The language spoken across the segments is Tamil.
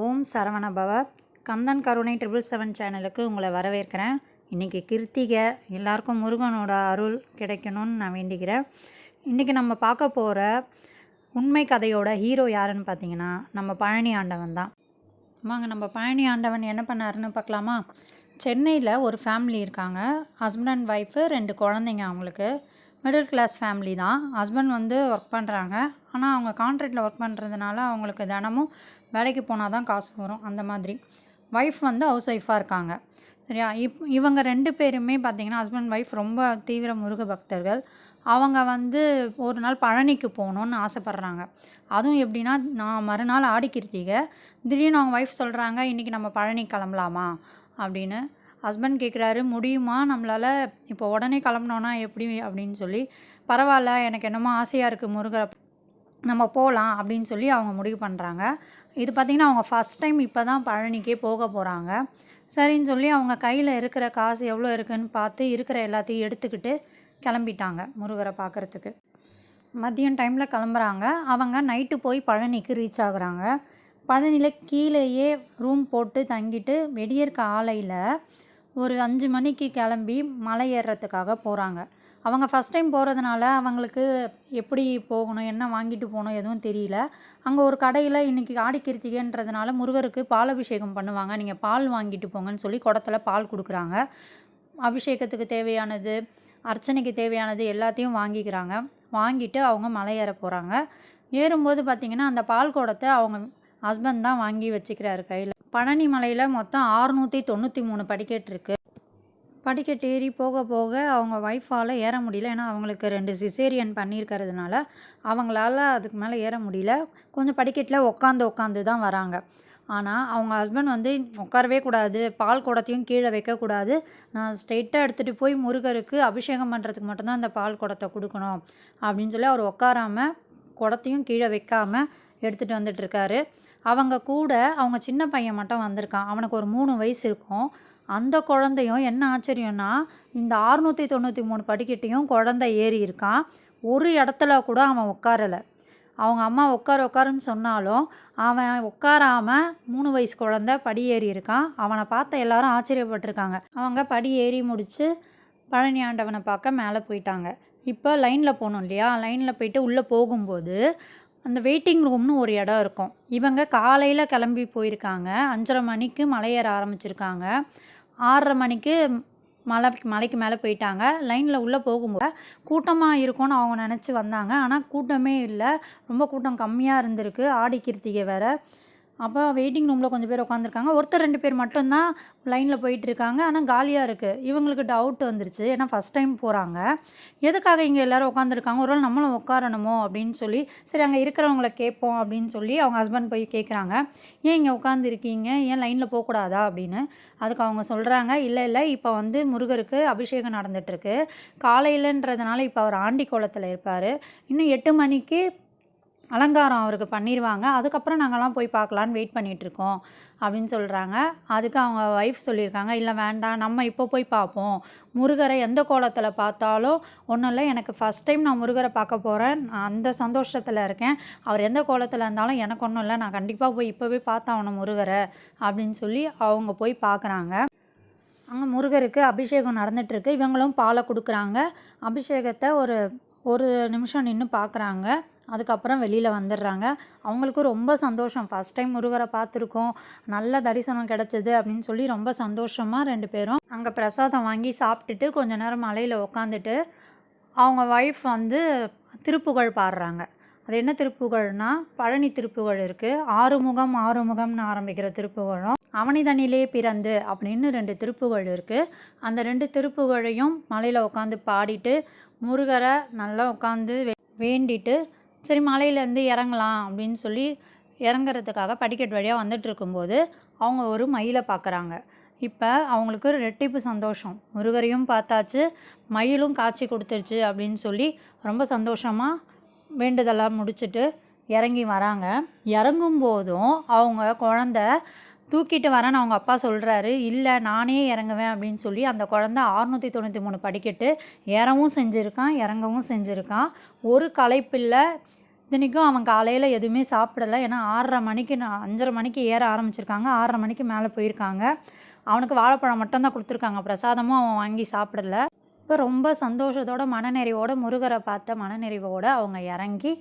ஓம் சரவண பவ. கந்தன் கருணை ட்ரிபிள் செவன் சேனலுக்கு உங்களை வரவேற்கிறேன். இன்றைக்கி கிருத்திகை எல்லாருக்கும் முருகனோட அருள் கிடைக்கணும்னு நான் வேண்டிக்கிறேன் இன்றைக்கி நம்ம பார்க்க போகிற உண்மை கதையோட ஹீரோ யாருன்னு பார்த்தீங்கன்னா நம்ம பழனி ஆண்டவன் தான். ஆமாங்க நம்ம பழனி ஆண்டவன் என்ன பண்ணாருன்னு பார்க்கலாமா? சென்னையில் ஒரு ஃபேமிலி இருக்காங்க. ஹஸ்பண்ட் அண்ட் ஒய்ஃபு ரெண்டு குழந்தைங்க அவங்களுக்கு. மிடில் கிளாஸ் ஃபேமிலி தான். ஹஸ்பண்ட் வந்து ஒர்க் பண்ணுறாங்க ஆனால் அவங்க கான்ட்ராக்டில் ஒர்க் பண்ணுறதுனால அவங்களுக்கு தினமும் வேலைக்கு போனால் தான் காசு வரும் அந்த மாதிரி. ஒய்ஃப் வந்து ஹவுஸ் ஒய்ஃபாக இருக்காங்க. சரியா? இப் இவங்க ரெண்டு பேருமே பார்த்திங்கன்னா ஹஸ்பண்ட் ஒய்ஃப் ரொம்ப தீவிர முருக பக்தர்கள். அவங்க வந்து ஒரு நாள் பழனிக்கு போகணுன்னு ஆசைப்பட்றாங்க. அதுவும் எப்படின்னா நான் மறுநாள் ஆடி கிருத்திகை திடீர்னு அவங்க ஒய்ஃப் சொல்கிறாங்க இன்றைக்கி நம்ம பழனி கிளம்பலாமா? அப்படின்னு. ஹஸ்பண்ட் கேட்குறாரு முடியுமா? நம்மளால் இப்போ உடனே கிளம்பினோன்னா எப்படி? அப்படின்னு சொல்லி பரவாயில்ல எனக்கு என்னமோ ஆசையாக இருக்குது முருகரை நம்ம போகலாம் அப்படின்னு சொல்லி அவங்க முடிவு பண்ணுறாங்க இது பார்த்திங்கன்னா அவங்க ஃபஸ்ட் டைம் இப்போ தான் பழனிக்கே போக போகிறாங்க சரின்னு சொல்லி அவங்க கையில் இருக்கிற காசு எவ்வளோ இருக்குன்னு பார்த்து இருக்கிற எல்லாத்தையும் எடுத்துக்கிட்டு கிளம்பிட்டாங்க முருகரை பார்க்குறதுக்கு மதியம் டைமில் கிளம்புறாங்க. அவங்க நைட்டு போய் பழனிக்கு ரீச் ஆகுறாங்க. பழனியில் கீழேயே ரூம் போட்டு தங்கிட்டு வெடியிருக்க ஆலையில் ஒரு அஞ்சு மணிக்கு கிளம்பி மலை ஏறுறதுக்காக போகிறாங்க அவங்க ஃபஸ்ட் டைம் போகிறதுனால அவங்களுக்கு எப்படி போகணும் என்ன வாங்கிட்டு போகணும் எதுவும் தெரியல. அங்கே ஒரு கடையில் இன்றைக்கி ஆடி கிருத்திகைன்றதுனால முருகருக்கு பால் அபிஷேகம் பண்ணுவாங்க. நீங்கள் பால் வாங்கிட்டு போங்கன்னு சொல்லி குடத்தில் பால் கொடுக்குறாங்க. அபிஷேகத்துக்கு தேவையானது அர்ச்சனைக்கு தேவையானது எல்லாத்தையும் வாங்கிக்கிறாங்க. வாங்கிட்டு அவங்க மலை ஏற போகிறாங்க ஏறும்போது பார்த்திங்கன்னா அந்த பால் குடத்தை அவங்க ஹஸ்பண்ட் தான் வாங்கி வச்சுக்கிறாரு கையில். பழனி மலையில் மொத்தம் ஆறுநூற்றி தொண்ணூற்றி மூணு படிக்கட்டு இருக்குது படிக்கட்டு ஏறி போக போக அவங்க ஒய்ஃபால் ஏற முடியல. ஏன்னா அவங்களுக்கு ரெண்டு சிசேரியன் பண்ணியிருக்கிறதுனால அவங்களால அதுக்கு மேலே ஏற முடியல. கொஞ்சம் படிக்கட்டில் உட்காந்து உட்காந்து தான் வராங்க. ஆனால் அவங்க ஹஸ்பண்ட் வந்து உட்காரவே கூடாது பால் குடத்தையும் கீழே வைக்கக்கூடாது நான் ஸ்ட்ரெயிட்டாக எடுத்துகிட்டு போய் முருகருக்கு அபிஷேகம் பண்ணுறதுக்கு மட்டும்தான் அந்த பால் குடத்தை கொடுக்கணும் அப்படின்னு சொல்லி அவர் உட்காராமல் குடத்தையும் கீழே வைக்காமல் எடுத்துகிட்டு வந்துட்டுருக்காரு அவங்க கூட அவங்க சின்ன பையன் மட்டும் வந்திருக்கான். அவனுக்கு ஒரு மூணு வயசு இருக்கும். அந்த குழந்தையும் என்ன ஆச்சரியம்னா இந்த ஆறுநூற்றி தொண்ணூற்றி மூணு படிக்கட்டையும் குழந்தை ஏறி இருக்கான். ஒரு இடத்துல கூட அவன் உட்காரலை. அவங்க அம்மா உட்கார உட்காருன்னு சொன்னாலும் அவன் உட்காராம மூணு வயசு குழந்த படி ஏறி இருக்கான். அவனை பார்த்த எல்லாரும் ஆச்சரியப்பட்டிருக்காங்க. அவங்க படி ஏறி முடித்து பழனி ஆண்டவனை பார்க்க மேலே போயிட்டாங்க. இப்போ லைனில் போகணும் இல்லையா? லைனில் போயிட்டு உள்ளே போகும்போது அந்த வெயிட்டிங் ரூம்னு ஒரு இடம் இருக்கும். இவங்க காலையில் கிளம்பி போயிருக்காங்க. அஞ்சரை மணிக்கு மலையேற ஆரம்பிச்சிருக்காங்க. ஆறரை மணிக்கு மலை மலைக்கு மேலே போயிட்டாங்க. லைனில் உள்ளே போகும்போது கூட்டமாக இருக்கும்னு அவங்க நினச்சி வந்தாங்க. ஆனால் கூட்டமே இல்லை. ரொம்ப கூட்டம் கம்மியாக இருந்திருக்கு. ஆடி கிருத்திகை வேறு. அப்போ வெயிட்டிங் ரூமில் கொஞ்சம் பேர் உட்காந்துருக்காங்க ஒருத்தர் ரெண்டு பேர் மட்டும்தான் லைனில் போயிட்டுருக்காங்க ஆனால் காலியாக இருக்குது இவங்களுக்கு டவுட் வந்துருச்சு. ஏன்னா ஃபஸ்ட் டைம் போகிறாங்க எதுக்காக இங்கே எல்லோரும் உட்காந்துருக்காங்க ஒரு நாள் நம்மளும் உட்காரணுமோ அப்படின்னு சொல்லி சரி அங்கே இருக்கிறவங்கள கேட்போம் அப்படின்னு சொல்லி அவங்க ஹஸ்பண்ட் போய் கேட்குறாங்க ஏன் இங்கே உட்காந்துருக்கீங்க ஏன் லைனில் போகக்கூடாதா அப்படின்னு. அதுக்கு அவங்க சொல்கிறாங்க இல்லை இல்லை. இப்போ வந்து முருகருக்கு அபிஷேகம் நடந்துகிட்ருக்கு காலையிலன்றதுனால இப்போ அவர் ஆண்டி கோலத்தில் இருப்பார். இன்னும் எட்டு மணிக்கு அலங்காரம் அவருக்கு பண்ணிடுவாங்க அதுக்கப்புறம் நாங்கள்லாம் போய் பார்க்கலான்னு வெயிட் பண்ணிகிட்ருக்கோம் அப்படின்னு சொல்கிறாங்க அதுக்கு அவங்க ஒய்ஃப் சொல்லியிருக்காங்க இல்லை வேண்டாம் நம்ம இப்போ போய் பார்ப்போம். முருகரை எந்த கோலத்தில் பார்த்தாலும் ஒன்றும் இல்லை எனக்கு ஃபஸ்ட் டைம் நான் முருகரை பார்க்க போகிறேன் நான் அந்த சந்தோஷத்தில் இருக்கேன். அவர் எந்த கோலத்தில் இருந்தாலும் எனக்கு ஒன்றும் இல்லை நான் கண்டிப்பாக போய் இப்போவே பார்த்தாகணும் முருகரை அப்படின்னு சொல்லி அவங்க போய் பார்க்குறாங்க. அங்கே முருகருக்கு அபிஷேகம் நடந்துகிட்ருக்கு இவங்களும் பாலை கொடுக்குறாங்க. அபிஷேகத்தை ஒரு ஒரு நிமிஷம் நின்று பார்க்குறாங்க. அதுக்கப்புறம் வெளியில் வந்துடுறாங்க. அவங்களுக்கும் ரொம்ப சந்தோஷம். ஃபஸ்ட் டைம் முருகரை பார்த்துருக்கோம். நல்ல தரிசனம் கிடச்சிது அப்படின்னு சொல்லி ரொம்ப சந்தோஷமாக ரெண்டு பேரும் அங்கே பிரசாதம் வாங்கி சாப்பிட்டுட்டு கொஞ்ச நேரம் மலையில் உக்காந்துட்டு அவங்க ஒய்ஃப் வந்து திருப்புகழ் பாடுறாங்க. அது என்ன திருப்புகழ்னா பழனி திருப்புகழ் இருக்குது ஆறுமுகம் ஆறுமுகம்னு ஆரம்பிக்கிற திருப்புகழும் அவனிதனிலே பிறந்து அப்படின்னு ரெண்டு திருப்புகழ் இருக்குது அந்த ரெண்டு திருப்புகழையும் மலையில் உட்காந்து பாடிட்டு முருகரை நல்லா உட்காந்து வேண்டிட்டு சரி மலையிலேருந்து இறங்கலாம் அப்படின்னு சொல்லி இறங்குறதுக்காக படிக்கட்டு வழியாக வந்துட்டு இருக்கும்போது அவங்க ஒரு மயிலை பார்க்குறாங்க. இப்போ அவங்களுக்கு ரெட்டிப்பு சந்தோஷம். முருகரையும் பார்த்தாச்சு மயிலும் காட்சி கொடுத்துருச்சு அப்படின்னு சொல்லி ரொம்ப சந்தோஷமாக வேண்டுதலாக முடிச்சுட்டு இறங்கி வராங்க. இறங்கும் போதும் அவங்க குழந்த தூக்கிட்டு வரேன்னு அவங்க அப்பா சொல்கிறாரு இல்லை நானே இறங்குவேன் அப்படின்னு சொல்லி அந்த குழந்த அறுநூற்றி தொண்ணூற்றி மூணு படிக்கட்டு ஏறவும் செஞ்சுருக்கான் இறங்கவும் செஞ்சுருக்கான். ஒரு களைப்பில்லை. இத்தனைக்கும் அவன் காலையில் எதுவுமே சாப்பிடல. ஏன்னா ஆறரை மணிக்கு நான் அஞ்சரை மணிக்கு ஏற ஆரம்பிச்சிருக்காங்க. ஆறரை மணிக்கு மேலே போயிருக்காங்க. அவனுக்கு வாழைப்பழம் மட்டும்தான் கொடுத்துருக்காங்க. பிரசாதமும் அவன் வாங்கி சாப்பிடல. இப்போ ரொம்ப சந்தோஷத்தோட மனநிறைவோட முருகரை பார்த்த மனநிறைவோடு அவங்க இறங்கி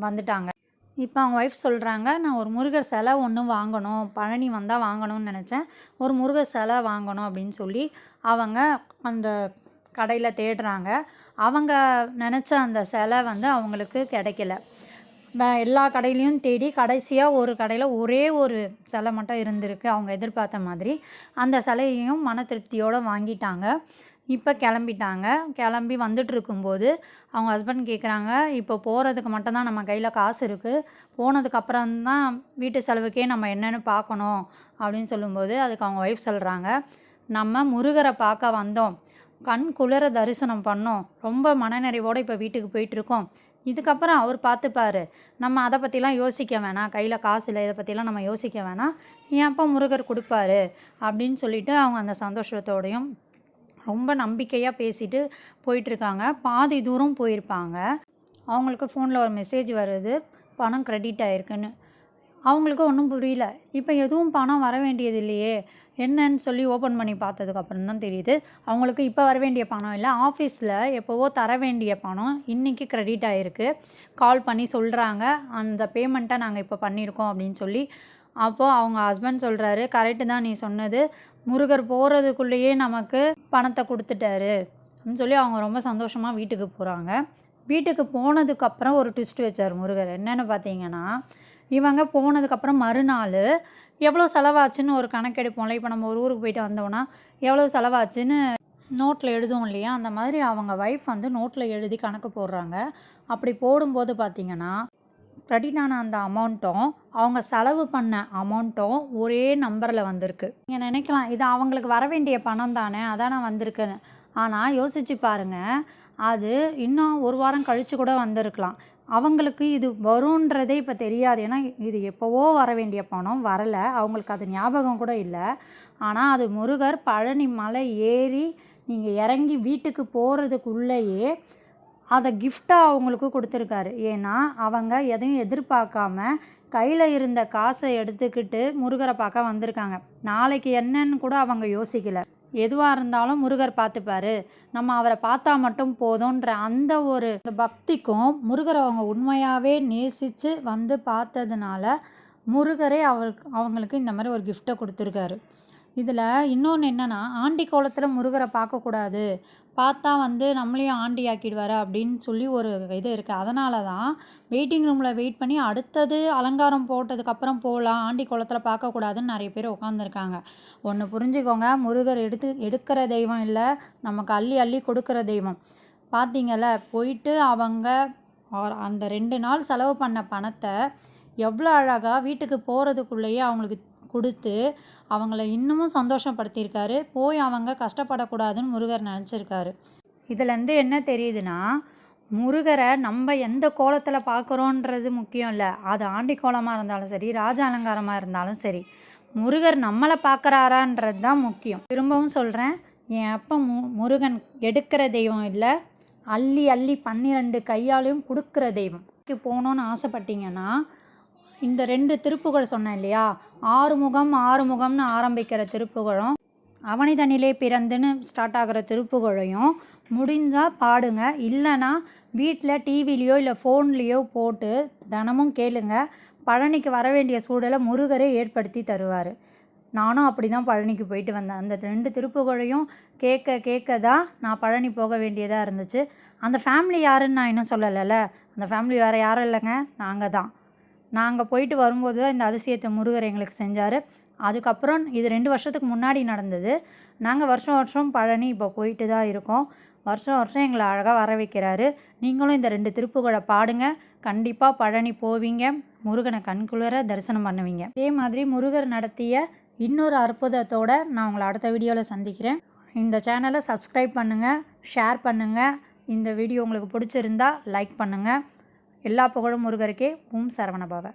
வந்துட்டாங்க. இப்போ அவங்க ஒய்ஃப் சொல்கிறாங்க நான் ஒரு முருகர் சிலை ஒன்று வாங்கணும். பழனி வந்தால் வாங்கணும்னு நினச்சேன். ஒரு முருகர் சிலை வாங்கணும் அப்படின்னு சொல்லி அவங்க அந்த கடையில் தேடுறாங்க. அவங்க நினச்ச அந்த சிலை வந்து அவங்களுக்கு கிடைக்கல. எல்லா கடையிலையும் தேடி கடைசியாக ஒரு கடையில் ஒரே ஒரு சிலை மட்டும் இருந்திருக்கு. அவங்க எதிர்பார்த்த மாதிரி. அந்த சிலையையும் மன திருப்தியோடு வாங்கிட்டாங்க. இப்போ கிளம்பிட்டாங்க. கிளம்பி வந்துட்டு இருக்கும்போது அவங்க ஹஸ்பண்ட் கேட்குறாங்க இப்போ போகிறதுக்கு மட்டும்தான் நம்ம கையில் காசு இருக்குது போனதுக்கப்புறம் தான் வீட்டு செலவுக்கே நம்ம என்னென்னு பார்க்கணும் அப்படின்னு சொல்லும்போது அதுக்கு அவங்க ஒய்ஃப் சொல்கிறாங்க நம்ம முருகரை பார்க்க வந்தோம். கண் குளிர தரிசனம் பண்ணோம். ரொம்ப மனநிறைவோடு இப்போ வீட்டுக்கு போயிட்டுருக்கோம். இதுக்கப்புறம் அவர் பார்த்துப்பார். நம்ம அதை பற்றிலாம் யோசிக்க வேணாம். கையில் காசு இல்லை இதை பற்றிலாம் நம்ம யோசிக்க வேணாம். என் அப்பா முருகர் கொடுப்பாரு? அப்படின்னு சொல்லிட்டு அவங்க அந்த சந்தோஷத்தோடையும் ரொம்ப நம்பிக்கையாக பேசிட்டு போயிட்டுருக்காங்க. பாதி தூரம் போயிருப்பாங்க. அவங்களுக்கு ஃபோனில் ஒரு மெசேஜ் வருது. பணம் க்ரெடிட் ஆயிருக்குன்னு. அவங்களுக்கு ஒன்றும் புரியல. இப்போ எதுவும் பணம் வர வேண்டியது இல்லையே. என்னன்னு சொல்லி ஓப்பன் பண்ணி பார்த்ததுக்கப்புறம் தான் தெரியுது. அவங்களுக்கு இப்போ வர வேண்டிய பணம் இல்லை. ஆஃபீஸில் எப்போவோ தர வேண்டிய பணம் இன்றைக்கி க்ரெடிட் ஆகிருக்கு கால் பண்ணி சொல்கிறாங்க அந்த பேமெண்ட்டை நாங்கள் இப்போ பண்ணியிருக்கோம் அப்படின்னு சொல்லி. அப்போது அவங்க ஹஸ்பண்ட் சொல்கிறாரு கரெக்டு தான் நீ சொன்னது. முருகர் போகிறதுக்குள்ளேயே நமக்கு பணத்தை கொடுத்துட்டாரு அப்படின்னு சொல்லி அவங்க ரொம்ப சந்தோஷமாக வீட்டுக்கு போகிறாங்க வீட்டுக்கு போனதுக்கப்புறம் ஒரு ட்விஸ்ட் வச்சார் முருகர். என்னென்னு பார்த்தீங்கன்னா இவங்க போனதுக்கப்புறம் மறுநாள் எவ்வளோ செலவாச்சுன்னு ஒரு கணக்கெடுப்போம்ல இப்போ நம்ம ஒரு ஊருக்கு போயிட்டு வந்தோன்னா எவ்வளோ செலவாச்சுன்னு நோட்டில் எழுதுவோம் இல்லையா? அந்த மாதிரி அவங்க ஒய்ஃப் வந்து நோட்டில் எழுதி கணக்கு போடுறாங்க. அப்படி போடும்போது பார்த்தீங்கன்னா கிரெடிட் அந்த அமௌண்ட்டும் அவங்க செலவு பண்ண அமௌண்ட்டும் ஒரே நம்பரில் வந்திருக்கு. நீங்கள் நினைக்கலாம் இது அவங்களுக்கு வர வேண்டிய பணம் தானே அதானே வந்திருக்குன்னு. ஆனால் யோசிச்சு பாருங்கள் அது இன்னும் ஒரு வாரம் கழித்து கூட வந்திருக்கலாம். அவங்களுக்கு இது வரும்ன்றதே இப்போ தெரியாது. ஏன்னா இது எப்போவோ வர வேண்டிய பணம் வரலை. அவங்களுக்கு அது ஞாபகம் கூட இல்லை. ஆனால் அது முருகர் பழனி மலை ஏறி நீங்கள் இறங்கி வீட்டுக்கு போகிறதுக்குள்ளேயே அதை கிஃப்டாக அவங்களுக்கு கொடுத்துருக்காரு. ஏன்னா அவங்க எதையும் எதிர்பார்க்காம கையில் இருந்த காசை எடுத்துக்கிட்டு முருகரை பார்க்க வந்திருக்காங்க. நாளைக்கு என்னன்னு கூட அவங்க யோசிக்கல. எதுவாக இருந்தாலும் முருகர் பார்த்துப்பாரு. நம்ம அவரை பார்த்தா மட்டும் போதுன்ற அந்த ஒரு பக்திக்கும் முருகரை அவங்க உண்மையாகவே நேசித்து வந்து பார்த்ததுனால முருகரே அவருக்கு அவங்களுக்கு இந்த மாதிரி ஒரு கிஃப்ட்டை கொடுத்துருக்காரு. இதில் இன்னொன்று என்னென்னா ஆண்டி கோலத்தில் முருகரை பார்க்கக்கூடாது. பார்த்தா வந்து நம்மளையும் ஆண்டி ஆக்கிடுவார் அப்படின்னு சொல்லி ஒரு இது இருக்குது அதனால தான் வெயிட்டிங் ரூமில் வெயிட் பண்ணி அடுத்தது அலங்காரம் போட்டதுக்கப்புறம் போகலாம் ஆண்டி கோலத்தில் பார்க்கக்கூடாதுன்னு நிறைய பேர் உட்காந்துருக்காங்க ஒன்று புரிஞ்சுக்கோங்க முருகர் எடுத்து எடுக்கிற தெய்வம் இல்லை நமக்கு அள்ளி அள்ளி கொடுக்குற தெய்வம். பார்த்தீங்கல்ல போயிட்டு அவங்க அந்த ரெண்டு நாள் செலவு பண்ண பணத்தை எவ்வளோ அழகாக வீட்டுக்கு போகிறதுக்குள்ளேயே அவங்களுக்கு கொடுத்து அவங்கள இன்னமும் சந்தோஷப்படுத்தியிருக்காரு. போய் அவங்க கஷ்டப்படக்கூடாதுன்னு முருகர் நினச்சிருக்காரு. இதுலேருந்து என்ன தெரியுதுன்னா முருகரை நம்ம எந்த கோலத்தில் பார்க்குறோன்றது முக்கியம் இல்லை. அது ஆண்டி கோலமாக இருந்தாலும் சரி ராஜ அலங்காரமாக இருந்தாலும் சரி முருகர் நம்மளை பார்க்குறாரான்றது தான் முக்கியம். திரும்பவும் சொல்கிறேன் என் அப்பா மு முருகன் எடுக்கிற தெய்வம் இல்லை. அள்ளி அள்ளி பன்னிரெண்டு கையாலையும் கொடுக்குற தெய்வம். போகணுன்னு ஆசைப்பட்டீங்கன்னா இந்த ரெண்டு திருப்புகழ் சொன்னேன் இல்லையா ஆறுமுகம் ஆறுமுகம்னு ஆரம்பிக்கிற திருப்புகழும் அவனிதனிலே பிறந்துன்னு ஸ்டார்ட் ஆகிற திருப்புகழையும் முடிஞ்சால் பாடுங்க. இல்லைன்னா வீட்டில் டிவிலேயோ இல்லை ஃபோன்லேயோ போட்டு தினமும் கேளுங்க. பழனிக்கு வர வேண்டிய சூழலை முருகரே ஏற்படுத்தி தருவார். நானும் அப்படி தான் பழனிக்கு போயிட்டு வந்தேன். அந்த ரெண்டு திருப்புகழையும் கேட்க கேட்க தான் நான் பழனி போக வேண்டியதாக இருந்துச்சு. அந்த ஃபேமிலி யாருன்னு நான் இன்னும் சொல்லலைல்ல. அந்த ஃபேமிலி வேறு யாரும் இல்லைங்க. நாங்கள் தான் நாங்கள் போயிட்டு வரும்போது தான் இந்த அதிசயத்தை முருகர் எங்களுக்கு செஞ்சார். அதுக்கப்புறம் இது ரெண்டு வருஷத்துக்கு முன்னாடி நடந்தது. நாங்கள் வருஷம் வருஷம் பழனி இப்போ போயிட்டு தான் இருக்கோம். வருஷம் வருஷம் எங்களை அழகாக வர வைக்கிறாரு. நீங்களும் இந்த ரெண்டு திருப்புகளை பாடுங்க. கண்டிப்பாக பழனி போவீங்க. முருகனை கண்குளிர தரிசனம் பண்ணுவீங்க. இதே மாதிரி முருகர் நடத்திய இன்னொரு அற்புதத்தோடு நான் உங்களை அடுத்த வீடியோவில் சந்திக்கிறேன். இந்த சேனலை சப்ஸ்கிரைப் பண்ணுங்கள் ஷேர் பண்ணுங்கள் இந்த வீடியோ உங்களுக்கு பிடிச்சிருந்தா லைக் பண்ணுங்கள் எல்லா புகழும் முருகருக்கே ஓம் சரவணபவ